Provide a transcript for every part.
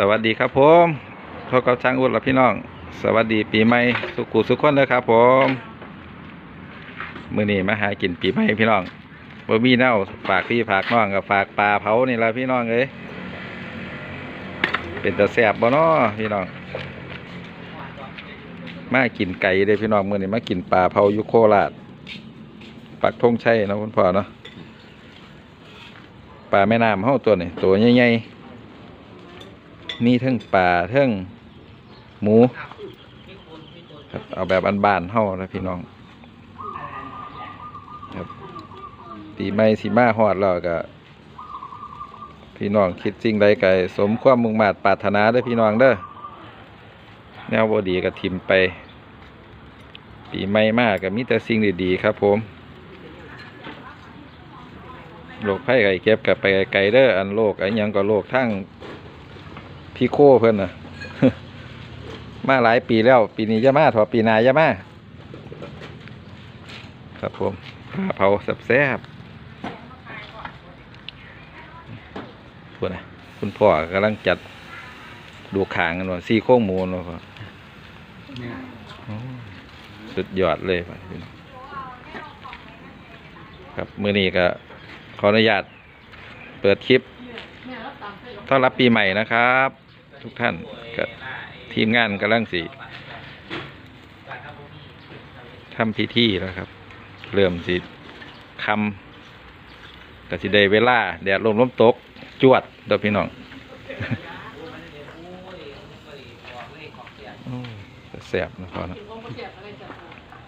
สวัสดีครับผมพบกับช่างอุดและพี่น้อง สวัสดีปีใหม่สุขุสุขคนเลยครับผมมือนี้มาหากินปีใหม่พี่น้องบ่มีเน่าฝากพี่ฝากน้องกับฝากปลาเผานี่ละพี่น้องเอ้ยเป็นตะแสบบ่น้อพี่น้อง มากินไก่เด้อพี่น้องมือนี้มากินปลาเผายุโคราชปักธงชัยนะคุณพ่อเนาะปลาแม่น้ำเฮาตัวนี้ตัวใหญ่ๆ มีทั้งปลาทั้งหมูครับเอาแบบบานๆเฮานะพี่น้อง ครับปีใหม่สิมาฮอดแล้วก็พี่น้องคิดสิ่งใดก็ให้สมความมุ่งมา่ปรารถนาเด้อพี่น้องเด้อแนวบ่ดีก็ทิมไป ปีใหม่มากก็มีแต่สิ่งดีๆครับผมโรคภัยไข้เก็บกับไปไกลเด้ออันโรคอันยังก็โรคทั้ง พี่โคเพิ่อนน่ะมาหลายปีแล้ว ปีนี้จะมาถอปีนายจะมาครับผมปลาเผาแซ่บพูดนะคุณพ่อกำลังจัดดูขางกันว่าซี่โครงหมูนาะพ่อโอ้สุดยอดเลยครับมือนี้ก็ขออนุญาตเปิดคลิปต้อนรับปีใหม่นะครับ ทุกท่านกับทีมงานกำลังสีทำพิธีแล้วครับ เริ่มสิคำกับสิได้เวลาแดดลมล้มตก จวดเด้อพี่น้องแสบนะพ่อนะ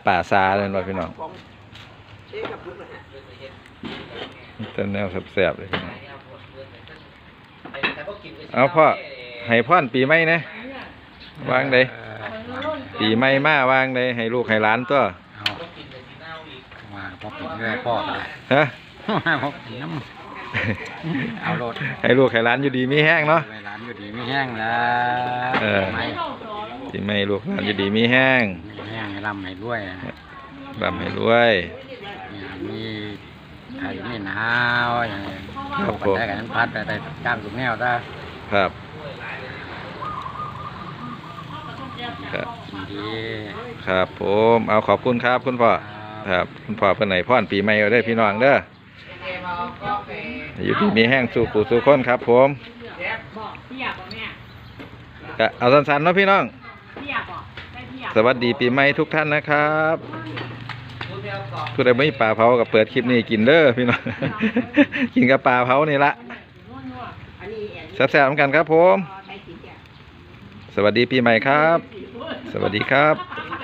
ป่าซาเลยเนาะพี่น้องแต่แนวแสบๆเลยน้องเอาพ่อ ให้พ่อนปีใหม่นะวางเลยปีใหม่มาวางเลยให้ลูกให้หลานตัวเอามาพอเป็นเรื่อยพ่อกันเลยฮะมาพอเป็นน้ำเอารถให้ลูกให้หลานอยู่ดีมีแห้งเนาะเวลาอยู่ดีไม่แห้งแล้วเออไม่ปีใหม่ลูกหลานอยู่ดีมีแห้งไม่แห้งให้ร่ำให้ด้วยนะรำให้รวยเนี่ยมีไข่ไม่หนาวอย่างนี้ครับปัผมได้กับนั้นพัดไปไปจ้างลูกแนวซะครับ ครับดีครับผมเอาขอบคุณครับคุณพ่อครับคุณพ่อเพื่อนไหนพ่อนปีใหม่เอาได้อพี่น้องเด้ออยู่ดีมีแห้งสู่ขู่สู่คนครับ ผมบอกเพียบบอกแม่ก็เอาสั้นๆเนาะพี่น้องเพียบบอกได้เพียบสวัสดีปีใหม่ทุกท่านนะครับผู้ใดไม่มีปลาเผากับเปิดคลิปนี้กินเด้อพี่น้อง กินกับปลาเผานี่ละนัวๆอันนี้แอนแซ่บๆเหมือนกันครับผมใช้สีแดงสวัสดีปีใหม่ครับ สวัสดีครับ